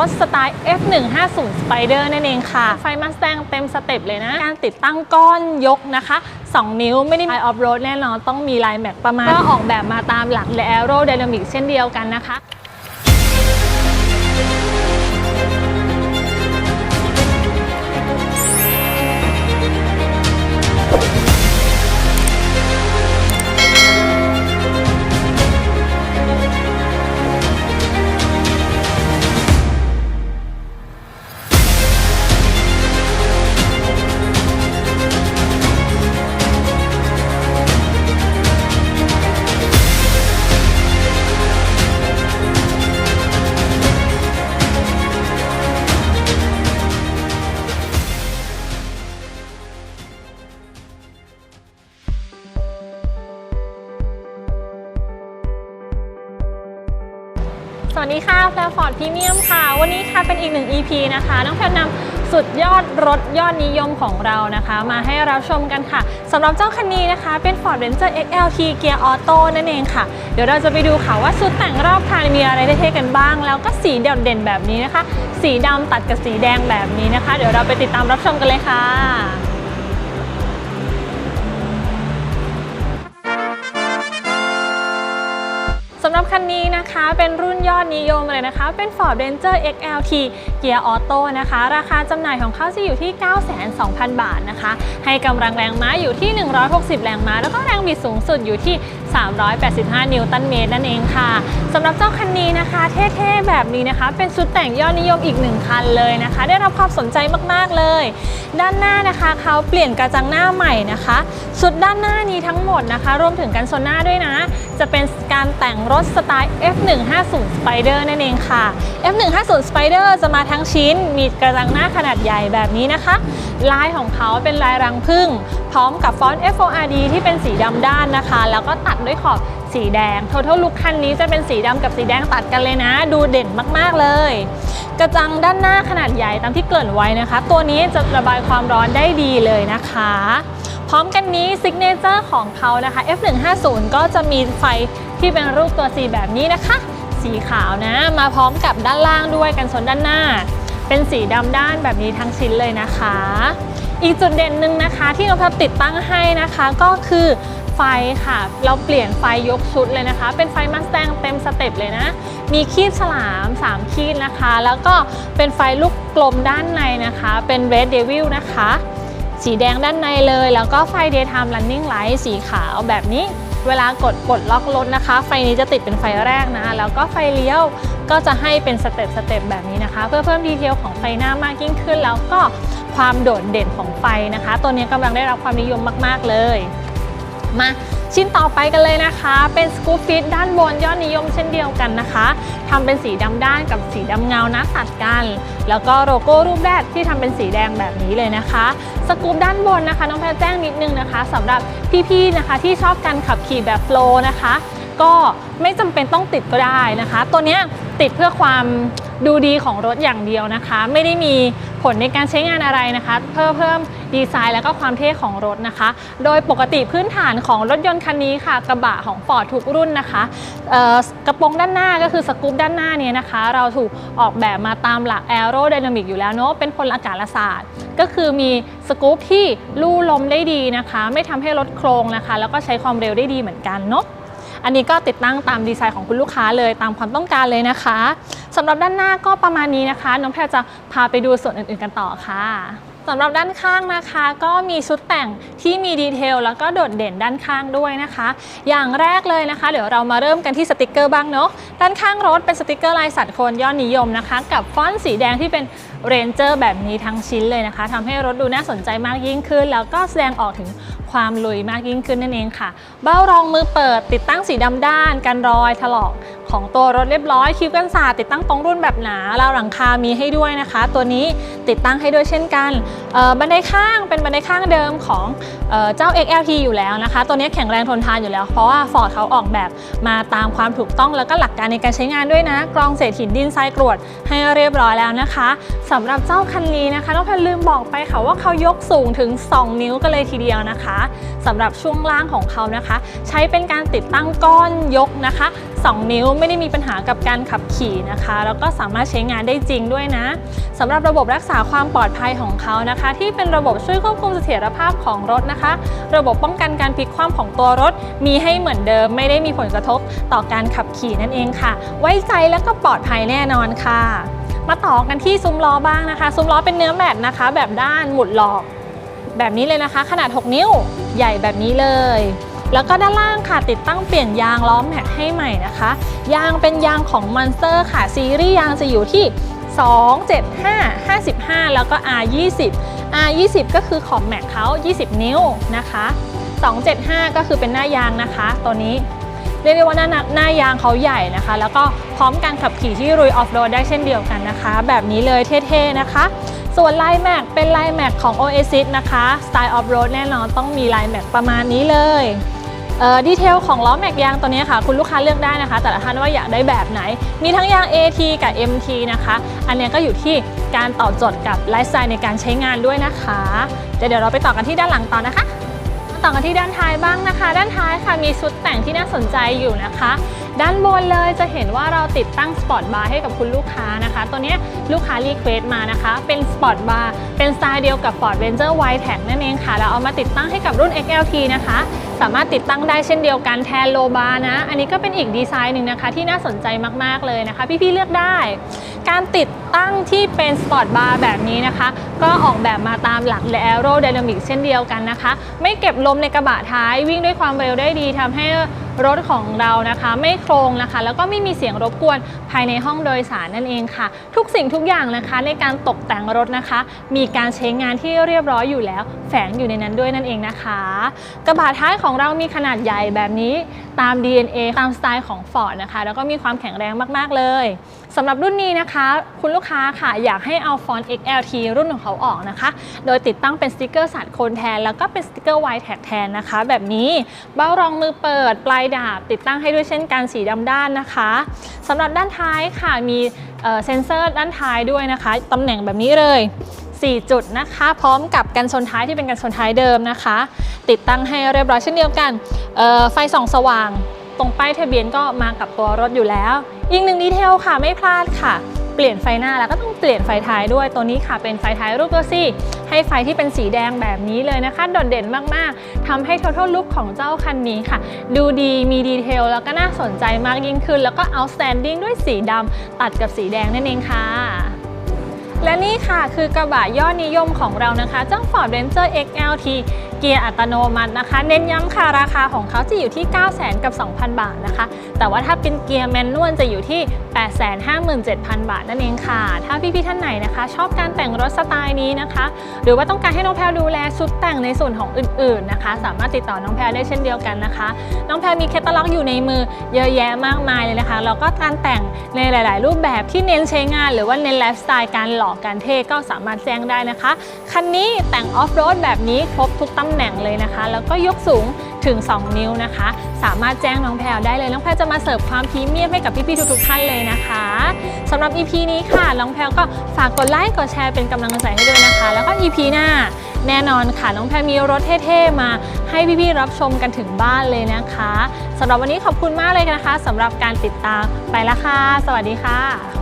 รถสไตล์ F150 Spider นั่นเองค่ะ ไฟมาสแตงเต็มสเต็ปเลยนะ การติดตั้งก้อนยกนะคะ 2 นิ้วไม่ได้มีไอออฟโรดแน่นอนต้องมีลายแม็กประมาณ ก็ออกแบบมาตามหลักและ Aerodynamic เช่นเดียวกันนะคะ วัสดีค่ะแฟร์ฟอร์ดพรีเมียมค่ะ วันนี้ค่ะเป็นอีกหนึ่ง EP นะคะ น้องแพรนำสุดยอดรถยอดนิยมของเรานะคะ มาให้เราชมกันค่ะสำหรับเจ้าคันนี้นะคะ เป็น Ford Ranger XLT เกียร์ออโต้นั่นเองค่ะ เดี๋ยวเราจะไปดูค่ะว่าชุดแต่งรอบคันมีอะไรเท่ๆกันบ้าง แล้วก็สีเด่นๆแบบนี้นะคะ สีดำตัดกับสีแดงแบบนี้นะคะ เดี๋ยวเราไปติดตามรับชมกันเลยค่ะ หรับคันนี้นะคะเป็นรุ่นยอดนิยมเลยนะคะ เป็น Ford Ranger XLT เกียร์ออโต้นะคะ ราคาจำหน่ายของเขาจะอยู่ที่9,200,000 บาทนะคะ ให้กำลังแรงม้าอยู่ที่ 160 แรงม้า แล้วก็แรงบิดสูงสุดอยู่ที่ 385 นิวตันเมตรนั่นเองค่ะสำหรับเจ้าคันนี้นะคะ เท่ๆแบบนี้นะคะ เป็นชุดแต่งยอดนิยมอีกหนึ่งคันเลยนะคะ ได้รับความสนใจมากๆเลย ด้านหน้านะคะเขาเปลี่ยนกระจังหน้าใหม่นะคะชุดด้านหน้านี้ทั้งหมดนะคะ รวมถึงกันชนหน้าด้วยนะ จะเป็นการแต่งรถสไตล์ F150 Spider นั่นเองค่ะ F150 Spider จะมาทั้งชิ้น มีกระจังหน้าขนาดใหญ่แบบนี้นะคะ ลายของเขาเป็นลายรังผึ้งพร้อมกับฟอนต์ FORD ที่เป็นสีดำด้านนะคะ แล้วก็ตัดด้วยขอบสีแดง Total Look คันนี้จะเป็นสีดำกับสีแดงตัดกันเลยนะ ดูเด่นมากๆเลย กระจังด้านหน้าขนาดใหญ่ตามที่เกริ่นไว้นะคะ ตัวนี้จะระบายความร้อนได้ดีเลยนะคะ พร้อมกันนี้ซิกเนเจอร์ของเขานะคะ F150 ก็จะมีไฟที่เป็นรูปตัว C แบบนี้นะคะ สีขาวนะ มาพร้อมกับด้านล่างด้วยกันชนด้านหน้า เป็นสีดำด้านแบบนี้ทั้งชิ้นเลยนะคะ อีกจุดเด่นหนึ่งนะคะที่น้องพับติดตั้งให้นะคะก็คือไฟค่ะ เราเปลี่ยนไฟยกชุดเลยนะคะ เป็นไฟมาสแตงเต็มสเต็ปเลยนะ มีคีบฉลาม 3 คีบนะคะ แล้วก็เป็นไฟลูกกลมด้านในนะคะ เป็น Red Devil นะคะ สีแดงด้านในเลย แล้วก็ไฟ Daytime Running Light สีขาวแบบนี้ เวลากดกดล็อกรถนะคะ ไฟนี้จะติดเป็นไฟแรกนะ แล้วก็ไฟเลี้ยวก็จะให้เป็นสเต็ปสเต็ปแบบนี้นะคะ เพื่อเพิ่มดีเทลของไฟหน้ามากยิ่งขึ้น แล้วก็ความโดดเด่นของไฟนะคะ ตัวนี้กำลังได้รับความนิยมมาก ๆ เลย มา ชิ้นต่อไปกันเลยนะคะ เป็นสกู๊ปฟิตด้านบนยอดนิยมเช่นเดียวกันนะคะทำเป็นสีดำด้านกับสีดำเงานะตัดกัน แล้วก็โลโก้รูปแรกที่ทำเป็นสีแดงแบบนี้เลยนะคะ สกู๊ปด้านบนนะคะน้องแพรแจ้งนิดนึงนะคะสำหรับพี่ๆนะคะที่ชอบการขับขี่แบบโฟล์นะคะ ก็ไม่จำเป็นต้องติดก็ได้นะคะ ตัวเนี้ยติดเพื่อความดูดีของรถอย่างเดียวนะคะ ไม่ได้มี ผลในการใช้งานอะไรนะคะเพื่อเพิ่มดีไซน์แล้วก็ความเท่ของรถนะคะ โดยปกติพื้นฐานของรถยนต์คันนี้ค่ะ กระบะของ Ford ทุกรุ่นนะคะกระโปรงด้านหน้าก็คือสกู๊ปด้านหน้าเนี่ยนะคะ เราถูกออกแบบมาตามหลัก Aerodynamic อยู่แล้วเนาะเป็นพลอากาศศาสตร์ ก็คือมีสกู๊ปที่ลู่ลมได้ดีนะคะ ไม่ทำให้รถโครงนะคะ แล้วก็ใช้ความเร็วได้ดีเหมือนกันเนาะ อันนี้ก็ติดตั้งตามดีไซน์ของคุณลูกค้าเลยตามความต้องการเลยนะคะสำหรับด้านหน้าก็ประมาณนี้นะคะ น้องแพรจะพาไปดูส่วนอื่นๆกันต่อค่ะสำหรับด้านข้างนะคะก็มีชุดแต่งที่มีดีเทลแล้วก็โดดเด่นด้านข้างด้วยนะคะ อย่างแรกเลยนะคะ เดี๋ยวเรามาเริ่มกันที่สติกเกอร์บ้างเนาะด้านข้างรถเป็นสติกเกอร์ลายสัตว์คนยอดนิยมนะคะ กับฟอนต์สีแดงที่เป็น เรนเจอร์แบบนี้ทั้งชิ้นเลยนะคะทำให้รถดูน่าสนใจมากยิ่งขึ้น แล้วก็แสดงออกถึงความลุยมากยิ่งขึ้นนั่นเองค่ะ เบ้ารองมือเปิดติดตั้งสีดำด้านกันรอยถลอกของตัวรถเรียบร้อยคิ้วกันสาดติดตั้งตรงรุ่นแบบหนาราวหลังคามีให้ด้วยนะคะ ตัวนี้ติดตั้งให้ด้วยเช่นกันบันไดข้างเป็นบันไดข้างเดิมของเออเจ้า XLT อยู่แล้วนะคะ ตัวนี้แข็งแรงทนทานอยู่แล้ว เพราะว่า Ford เขาออกแบบมาตามความถูกต้องแล้วก็หลักการในการใช้งานด้วยนะ กรองเศษหินดินทรายกรวดให้เรียบร้อยแล้วนะคะสำหรับเจ้าคันนี้นะคะน้องแพนลืมบอกไปค่ะว่าเขายกสูงถึง 2 นิ้วกันเลยทีเดียวนะคะสำหรับช่วงล่างของเขานะคะ ใช้เป็นการติดตั้งก้อนยกนะคะ 2 นิ้วไม่ได้มีปัญหากับการขับขี่นะคะ แล้วก็สามารถใช้งานได้จริงด้วยนะสำหรับระบบรักษาความปลอดภัยของเขานะคะ ที่เป็นระบบช่วยควบคุมเสถียรภาพของรถนะคะ ระบบป้องกันการพลิกคว่ำของตัวรถ มีให้เหมือนเดิม ไม่ได้มีผลกระทบต่อการขับขี่นั่นเองค่ะ ไว้ใจและก็ปลอดภัยแน่นอนค่ะ มาต่อกันที่ซุ้มล้อบ้างนะคะ ซุ้มล้อเป็นเนื้อแมตต์นะคะ แบบด้านหมุดหลอก แบบนี้เลยนะคะ ขนาด 6 นิ้วใหญ่แบบนี้เลย แล้วก็ด้านล่างค่ะติดตั้งเปลี่ยนยางล้อแม็กให้ใหม่นะคะ ยางเป็นยางของ Monster ค่ะ ซีรีส์ยางจะอยู่ที่ 275 55 แล้วก็ R20 R20 ก็คือขอบแม็กเขา20 นิ้วนะคะ 275 ก็คือเป็นหน้ายางนะคะ ตัวนี้ เรียกได้ว่าหน้าหน้ายางเขาใหญ่นะคะ แล้วก็พร้อมการขับขี่ที่รุยออฟโรดได้เช่นเดียวกันนะคะ แบบนี้เลยเท่ๆนะคะ ส่วนลายแม็กเป็นลายแม็กของ Oasis นะคะสไตล์ออฟโรดแน่นอนต้องมีลายแม็กประมาณนี้เลยเดีเทลของล้อแม็กยางตัวนี้ค่ะ คุณลูกค้าเลือกได้นะคะ แต่ละท่านว่าอยากได้แบบไหน มีทั้งยาง AT กับ MT นะคะ อันนี้ก็อยู่ที่การตอบโจทย์กับไลฟ์สไตล์ในการใช้งานด้วยนะคะ เดี๋ยวเราไปต่อกันที่ด้านหลังต่อนะคะ ต่อกันที่ด้านท้ายบ้างนะคะ ด้านท้ายค่ะมีชุดแต่งที่น่าสนใจอยู่นะคะ ด้านบนเลยจะเห็นว่าเราติดตั้งสปอร์ตบาร์ให้กับคุณลูกค้านะคะ ตัวนี้ลูกค้ารีเควสมานะคะ เป็นสปอร์ตบาร์เป็นสไตล์เดียวกับ Ford Ranger Wide Tag นั่นเองค่ะแล้วเอามาติดตั้งให้กับรุ่น XLT นะคะ สามารถติดตั้งได้เช่นเดียวกันแทนโลบาร์นะ อันนี้ก็เป็นอีกดีไซน์หนึ่งนะคะ ที่น่าสนใจมากๆเลยนะคะ พี่ๆเลือกได้ การติดตั้งที่เป็นสปอร์ตบาร์แบบนี้นะคะ ก็ออกแบบมาตามหลักและ Aerodynamic เช่นเดียวกันนะคะ ไม่เก็บลมในกระบะท้ายวิ่งด้วยความเร็วได้ดีทำให้รถของเรานะคะ ไม่โครงนะคะ แล้วก็ไม่มีเสียงรบกวนภายในห้องโดยสารนั่นเองค่ะ ทุกสิ่งทุกอย่างนะคะ ในการตกแต่งรถนะคะ มีการใช้งานที่เรียบร้อยอยู่แล้ว แฝงอยู่ในนั้นด้วยนั่นเองนะคะ กระบะท้ายของเรามีขนาดใหญ่แบบนี้ตาม DNA ตามสไตล์ของ Ford นะคะแล้วก็มีความแข็งแรงมากๆเลยสำหรับรุ่นนี้นะคะ คุณลูกค้าค่ะอยากให้เอาฟอนต์ XLT รุ่นของเขาออกนะคะ โดยติดตั้งเป็นสติกเกอร์สัตว์โคนแทน แล้วก็เป็นสติกเกอร์ไวท์แท็กแทนนะคะ แบบนี้เบ้ารองมือเปิดปลายดาบติดตั้งให้ด้วยเช่นกันสีดำด้านนะคะสำหรับด้านท้ายค่ะมีเซ็นเซอร์ด้านท้ายด้วยนะคะตำแหน่งแบบนี้เลย 4 จุดนะคะ พร้อมกับกันชนท้ายที่เป็นกันชนท้ายเดิมนะคะ ติดตั้งให้เรียบร้อยเช่นเดียวกันไฟส่องสว่าง ตรงป้ายทะเบียนก็มากับตัวรถอยู่แล้ว อีกหนึ่งดีเทลค่ะไม่พลาดค่ะ ปลี่ยนไฟหน้าแล้วก็ต้องเปลี่ยนไฟท้ายด้วยตัวนี้ค่ะ เป็นไฟท้ายรูปตัวซี่ให้ไฟที่เป็นสีแดงแบบนี้เลยนะคะ โดดเด่นมากๆทำให้ total look ของเจ้าคันนี้ค่ะ ดูดีมีดีเทลแล้วก็น่าสนใจมากยิ่งขึ้น แล้วก็ outstanding ด้วยสีดำตัดกับสีแดงนั่นเองค่ะและนี่ค่ะคือกระบะยอดนิยมของเรานะคะ เจ้า Ford Ranger XLT เกียร์อัตโนมัตินะคะ เน้นย้ำค่ะราคาของเขาจะอยู่ที่ 900,000 กับ 2,000 บาทนะคะ แต่ว่าถ้าเป็นเกียร์แมนนวลจะอยู่ที่ 857,000 บาทนั่นเองค่ะ ถ้าพี่ๆท่านไหนนะคะ ชอบการแต่งรถสไตล์นี้นะคะ หรือว่าต้องการให้น้องแพลดูแลชุดแต่งในส่วนของอื่นๆนะคะ สามารถติดต่อน้องแพลได้เช่นเดียวกันนะคะ น้องแพลมีแคตตาล็อกอยู่ในมือเยอะแยะมากมายเลยนะคะแล้วก็การแต่งในหลาย ๆ รูปแบบที่เน้นใช้งาน หรือว่าเน้นไลฟ์สไตล์การหล่อการเท่ก็สามารถแจ้งได้นะคะคันนี้แต่งออฟโรดแบบนี้ครบทุกตำแหน่งเลยนะคะ แล้วก็ยกสูงถึง 2 นิ้วนะคะ สามารถแจ้งน้องแพลได้เลย น้องแพลจะมาเสิร์ฟความพรีเมียมให้กับพี่ๆทุกๆท่านเลยนะคะสำหรับ EP นี้ค่ะ น้องแพลก็ฝากกดไลค์กดแชร์เป็นกำลังใจให้ด้วยนะคะ แล้วก็ EP หน้าแน่นอนค่ะ น้องแพลมีรถเท่ๆมาให้พี่ๆรับชมกันถึงบ้านเลยนะคะสำหรับวันนี้ขอบคุณมากเลยนะคะสำหรับการติดตามไปละค่ะ สวัสดีค่ะ